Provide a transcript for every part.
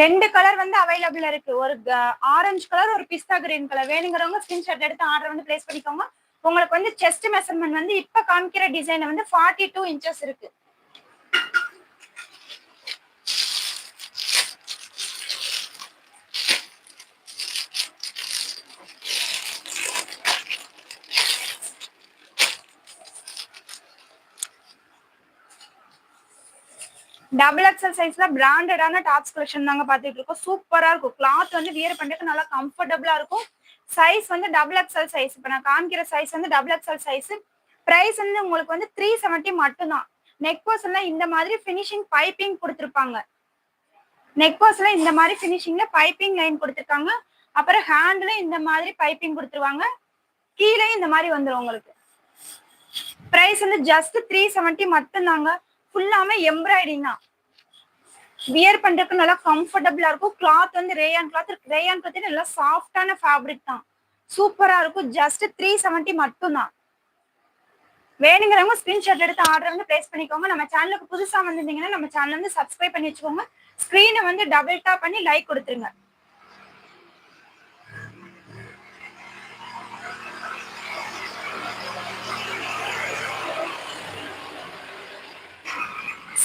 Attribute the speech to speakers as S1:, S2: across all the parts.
S1: ரெண்டு கலர் வந்து அவைலபிள் இருக்கு. ஒரு ஆரஞ்சு கலர் ஒரு பிஸ்தா கிரீன் கலர் வேணுங்கிறவங்க ஸ்கிரீன்ஷாட் எடுத்து ஆர்டர் வந்து பிளேஸ் பண்ணிக்கோங்க. உங்களுக்கு வந்து செஸ்ட் மெஷர்மெண்ட் வந்து இப்ப காமிக்கிற டிசைன் வந்து ஃபார்ட்டி டூ இன்ச்சஸ் இருக்கு. டபுள் எக்ஸல் சைஸ்ல பிராண்டடான டாப்ஸ் கலெக்ஷன் தாங்க பாத்துட்டு இருக்கோம். சூப்பரா இருக்கும். கிளாத் வந்து வியர் பண்றதுக்கு நல்லா கம்ஃபர்டபுளா இருக்கும். சைஸ் வந்து டபுள் எக்ஸல் சைஸ் இப்ப நான் காமிக்கிற சைஸ் வந்து டபுள் எக்ஸல் சைஸ் பிரைஸ் வந்து உங்களுக்கு வந்து த்ரீ செவன்ட்டி மட்டும்தான். நெக் போர்ஸ்ல இந்த மாதிரி ஃபினிஷிங் பைப்பிங் கொடுத்துருப்பாங்க. நெக் போர்ஸ்ல இந்த மாதிரி ஃபினிஷிங்ல பைப்பிங் லைன் கொடுத்துருக்காங்க. அப்புறம் ஹேண்ட்ல இந்த மாதிரி பைப்பிங் கொடுத்துருவாங்க. கீழே இந்த மாதிரி வந்துடும் உங்களுக்கு. பிரைஸ் வந்து ஜஸ்ட் த்ரீ செவன்ட்டி மட்டும்தாங்க. ஃபுல்லாமே எம்ப்ராய்டிங் தான் வியர் பண்றதுக்கு நல்லா கம்ஃபர்டபுளா இருக்கும். கிளாத் வந்து ரேயான் கிளாத் ரேயான் கிளாத் நல்லா சாஃப்டான ஃபேப்ரிக் தான். சூப்பரா இருக்கும். ஜஸ்ட் த்ரீ செவன்ட்டி மட்டும்தான். வேணுங்கிறவங்க ஸ்கிரீன்ஷாட் எடுத்து ஆர்டர் வந்து பிளேஸ் பண்ணிக்கோங்க. நம்ம சேனலுக்கு புதுசா வந்திருந்தீங்கன்னா நம்ம சேனல் வந்து சப்ஸ்கிரைப் பண்ணி வச்சுக்கோங்க. ஸ்கிரீனை வந்து டபுள் டாப் பண்ணி லைக் கொடுத்துருங்க.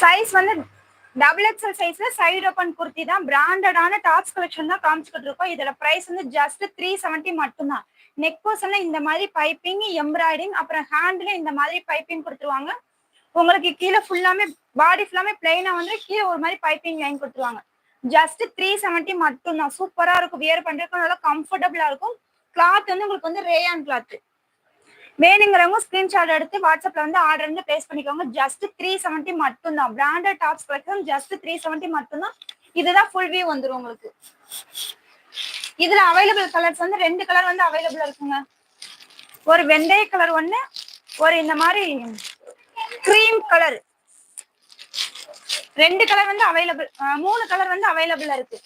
S1: சைஸ் வந்து டபுள் எக்ஸல் சைஸ்ல சைடு ஓப்பன் குர்த்தி தான். பிராண்டடான டாப்ஸ் கலெக்ஷன் தான் காமிச்சுக்கிட்டு இருக்கோம். இதோட பிரைஸ் வந்து ஜஸ்ட் த்ரீ செவன்ட்டி மட்டும்தான். நெக் போர்ஷன்ல இந்த மாதிரி பைப்பிங் எம்ப்ராய்டிங் அப்புறம் ஹேண்ட்ல இந்த மாதிரி பைப்பிங் கொடுத்துருவாங்க. உங்களுக்கு கீழே ஃபுல்லாமே பாடி ஃபுல்லாமே பிளெயினா வந்து கீழே ஒரு மாதிரி பைப்பிங் லைன் கொடுத்துருவாங்க. ஜஸ்ட் த்ரீ செவன்ட்டி மட்டும்தான். சூப்பரா இருக்கும். வியர் பண்றதுக்கு நல்லா கம்ஃபர்டபுளா இருக்கும். கிளாத் வந்து உங்களுக்கு வந்து ரேயான் கிளாத் வேணுங்கிறவங்க ஸ்கிரீன்ஷாட் எடுத்து வாட்ஸ்அப்ல வந்து ஆர்டர் வந்து பிளேஸ் பண்ணிக்கோங்க. ஜஸ்ட் த்ரீ செவன்ட்டி மட்டும் தான் branded tops collection just three seventy மட்டும் தான் இதுதான் ஃபுல் வியூ வந்துடும் உங்களுக்கு. இதுல அவைலபிள் கலர்ஸ் வந்து ரெண்டு கலர் வந்து அவைலபிள் இருக்குங்க. ஒரு வெந்தய கலர் ஒண்ணு ஒரு இந்த மாதிரி கிரீம் கலர் ரெண்டு கலர் வந்து அவைலபிள் மூணு கலர் வந்து அவைலபிள் இருக்கு.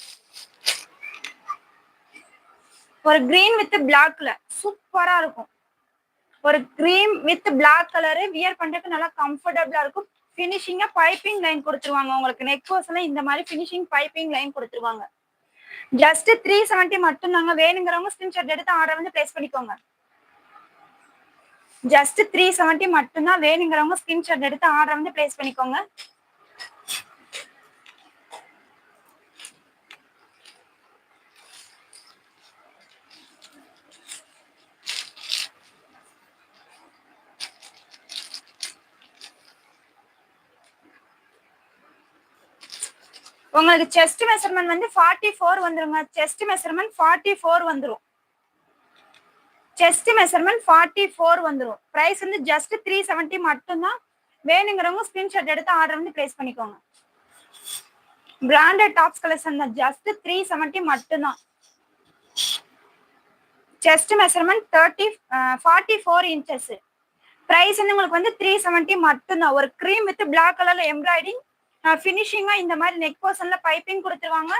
S1: ஒரு கிரீன் வித் பிளாக்ல சூப்பரா இருக்கும். ஒரு cream with black colour wear பண்றதுக்கு நல்லா கம்ஃபர்டபுளா இருக்கும். ஃபினிஷிங்கா பைப்பிங் லைன் கொடுத்துருவாங்க உங்களுக்கு. நெக் போர்ஸ்ல இந்த மாதிரி ஃபினிஷிங் பைப்பிங் லைன் கொடுத்துருவாங்க. ஜஸ்ட் த்ரீ செவன்ட்டி மட்டும் தாங்க வேணுங்கிறவங்க ஸ்கிரீன்ஷாட் எடுத்து ஆர்டர் வந்து பிளேஸ் பண்ணிக்கோங்க. ஜஸ்ட் த்ரீ செவன்ட்டி மட்டும்தான். வேணுங்கிறவங்க ஸ்கிரீன்ஷாட் எடுத்து ஆர்டர் வந்து பிளேஸ் பண்ணிக்கோங்க. உங்களுக்கு செஸ்ட் மெஷர்மெண்ட் வந்து ஃபார்ட்டி ஃபோர் வந்துருங்க செஸ்ட் மெஷர்மெண்ட் ஃபார்ட்டி ஃபோர் வந்துடும் செஸ்ட் மெஷர்மெண்ட் ஃபார்ட்டி ஃபோர் வந்துடும் ப்ரைஸ் வந்து ஜஸ்ட் த்ரீ செவன்ட்டி மட்டும்தான். வேணுங்கிறவங்க ஸ்கிரீன்ஷாட் எடுத்து ஆர்டர் வந்து பிளேஸ் பண்ணிக்கோங்க. பிராண்டட் டாப்ஸ் கலெக்ஷன் தான். ஜஸ்ட் த்ரீ செவன்ட்டி மட்டும்தான். Chest measurement thirty forty four inches price வந்து உங்களுக்கு வந்து த்ரீ செவன்ட்டி மட்டும்தான். ஒரு க்ரீம் வித் பிளாக் கலர்ல எம்ப்ராய்டிங் ஃபினிஷிங்கா இந்த மாதிரி நெக் போர்ஷன்ல பைப்பிங் கொடுத்துருவாங்க.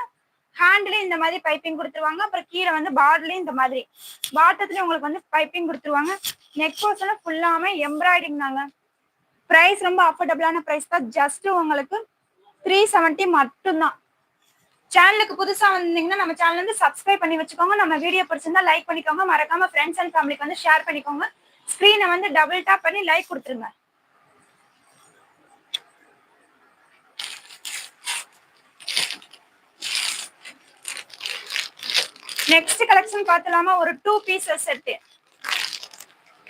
S1: ஹேண்ட்லயும் இந்த மாதிரி பைப்பிங் கொடுத்துருவாங்க. அப்புறம் கீழே வந்து பார்டர்லயும் இந்த மாதிரி. பாட்டத்துலயும் உங்களுக்கு வந்து பைப்பிங் கொடுத்துருவாங்க. நெக் போர்ஷன்ல ஃபுல்லாமே எம்ப்ராய்டிங் தாங்க. ப்ரைஸ் ரொம்ப அஃபோர்டபுளான ப்ரைஸ் தான். ஜஸ்ட் உங்களுக்கு த்ரீ செவன்ட்டி மட்டும்தான். சேனலுக்கு புதுசா வந்தீங்கன்னா நம்ம சேனல் வந்து சப்ஸ்கிரைப் பண்ணி வச்சுக்கோங்க. நம்ம வீடியோ பிடிச்சிருந்தா லைக் பண்ணிக்கோங்க. மறக்காம ஃப்ரெண்ட்ஸ் அண்ட் ஃபேமிலிக்கு வந்து ஷேர் பண்ணிக்கோங்க. ஸ்க்ரீனை வந்து டபுள் டாப் பண்ணி லைக் கொடுத்துருங்க. நெக்ஸ்ட் கலெக்ஷன் பார்த்தலாமா? ஒரு two pieces set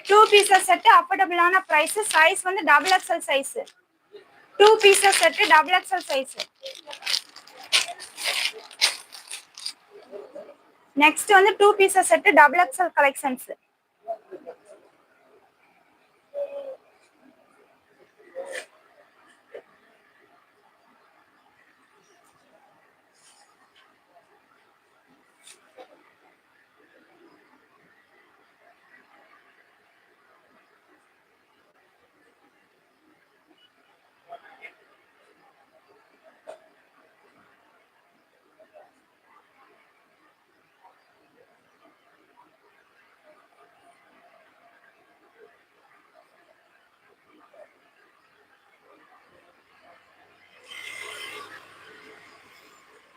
S1: two pieces set அஃபோர்டபுளான price size வந்து double XL size two pieces set double XL size next வந்து two pieces set double XL collections